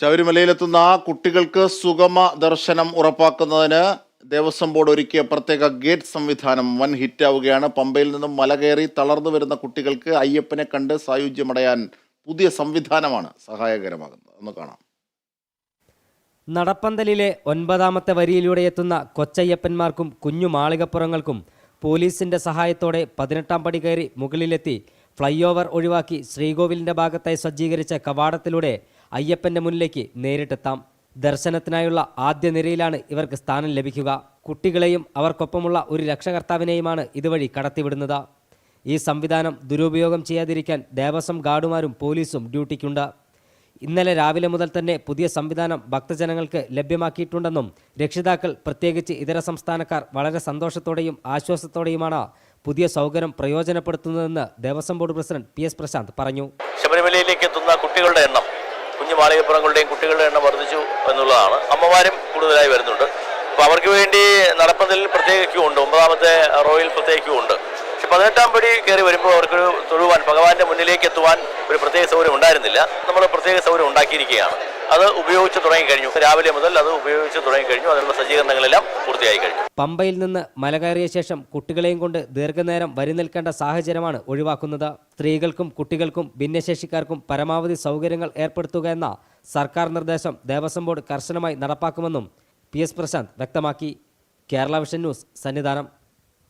ശബരിമലയിലെത്തുന്ന കുട്ടികൾക്ക് സുഗമ ദർശനം ഉറപ്പാക്കുന്നതിന് ദേവസ്വം ബോർഡ് ഒരുക്കിയ പ്രത്യേക ഗേറ്റ് സംവിധാനം വൻ ഹിറ്റാവുകയാണ് പമ്പയിൽ നിന്നും മല കയറി തളർന്നു വരുന്ന കുട്ടികൾക്ക് അയ്യപ്പനെ കണ്ട് സായുജ്യമടയാൻ പുതിയ സംവിധാനമാണ് സഹായകരമാകുന്നത്. ഒന്ന് കാണാം. നടപ്പന്തലിലെ ഒൻപതാമത്തെ വരിയിലൂടെ എത്തുന്ന കൊച്ചയ്യപ്പന്മാർക്കും കുഞ്ഞു മാളികപ്പുറങ്ങൾക്കും പോലീസിന്റെ സഹായത്തോടെ പതിനെട്ടാം പടി കയറി മുകളിലെത്തി ഫ്ലൈ ഓവർ ഒഴിവാക്കി ശ്രീകോവിലിന്റെ ഭാഗത്തായി സജ്ജീകരിച്ച കവാടത്തിലൂടെ അയ്യപ്പന്റെ മുന്നിലേക്ക് നേരിട്ടെത്താം. ദർശനത്തിനായുള്ള ആദ്യ നിരയിലാണ് ഇവർക്ക് സ്ഥാനം ലഭിക്കുക. കുട്ടികളെയും അവർക്കൊപ്പമുള്ള ഒരു രക്ഷകർത്താവിനെയുമാണ് ഇതുവഴി കടത്തിവിടുന്നത്. ഈ സംവിധാനം ദുരുപയോഗം ചെയ്യാതിരിക്കാൻ ദേവസ്വം ഗാർഡുമാരും പോലീസും ഡ്യൂട്ടിക്കുണ്ട്. ഇന്നലെ രാവിലെ മുതൽ തന്നെ പുതിയ സംവിധാനം ഭക്തജനങ്ങൾക്ക് ലഭ്യമാക്കിയിട്ടുണ്ടെന്നും രക്ഷിതാക്കൾ പ്രത്യേകിച്ച് ഇതര സംസ്ഥാനക്കാർ വളരെ സന്തോഷത്തോടെയും ആശ്വാസത്തോടെയുമാണ് പുതിയ സൗകര്യം പ്രയോജനപ്പെടുത്തുന്നതെന്ന് Devaswom board president P S Prashanth പറഞ്ഞു. ശബരിമലയിലേക്ക് എത്തുന്ന കുട്ടികളുടെ എണ്ണം കുഞ്ഞു മാളികപ്പുറങ്ങളുടെയും കുട്ടികളുടെ എണ്ണം വർദ്ധിച്ചു എന്നുള്ളതാണ്. അമ്മമാരും കൂടുതലായി വരുന്നുണ്ട്. അപ്പോൾ അവർക്ക് വേണ്ടി നടപ്പതിൽ പ്രത്യേക ക്യൂ ഉണ്ട്. ഒമ്പതാമത്തെ റോയിൽ പ്രത്യേക ക്യൂ ഉണ്ട്. പക്ഷെ പതിനെട്ടാം പടി കയറി വരുമ്പോൾ അവർക്കൊരു തൊഴുവാൻ ഭഗവാന്റെ മുന്നിലേക്ക് എത്തുവാൻ ഒരു പ്രത്യേക സൗകര്യം ഉണ്ടായിരുന്നില്ല. നമ്മൾ പ്രത്യേക സൗകര്യം ഉണ്ടാക്കിയിരിക്കുകയാണ്. അത് ഉപയോഗിച്ച് തുടങ്ങിക്കഴിഞ്ഞു. രാവിലെ മുതൽ അത് ഉപയോഗിച്ച് തുടങ്ങിക്കഴിഞ്ഞു. അതിനുള്ള സജ്ജീകരണങ്ങളെല്ലാം പൂർത്തിയായി കഴിഞ്ഞു. പമ്പയിൽ നിന്ന് മല കയറിയ ശേഷം കുട്ടികളെയും കൊണ്ട് ദീർഘനേരം വരി നിൽക്കേണ്ട സാഹചര്യമാണ് ഒഴിവാക്കുന്നത്. സ്ത്രീകൾക്കും കുട്ടികൾക്കും ഭിന്നശേഷിക്കാർക്കും പരമാവധി സൗകര്യങ്ങൾ ഏർപ്പെടുത്തുക എന്ന സർക്കാർ നിർദ്ദേശം ദേവസ്വം ബോർഡ് കർശനമായി നടപ്പാക്കുമെന്നും പി എസ് പ്രശാന്ത് വ്യക്തമാക്കി. Kerala vision news Sannidhanam.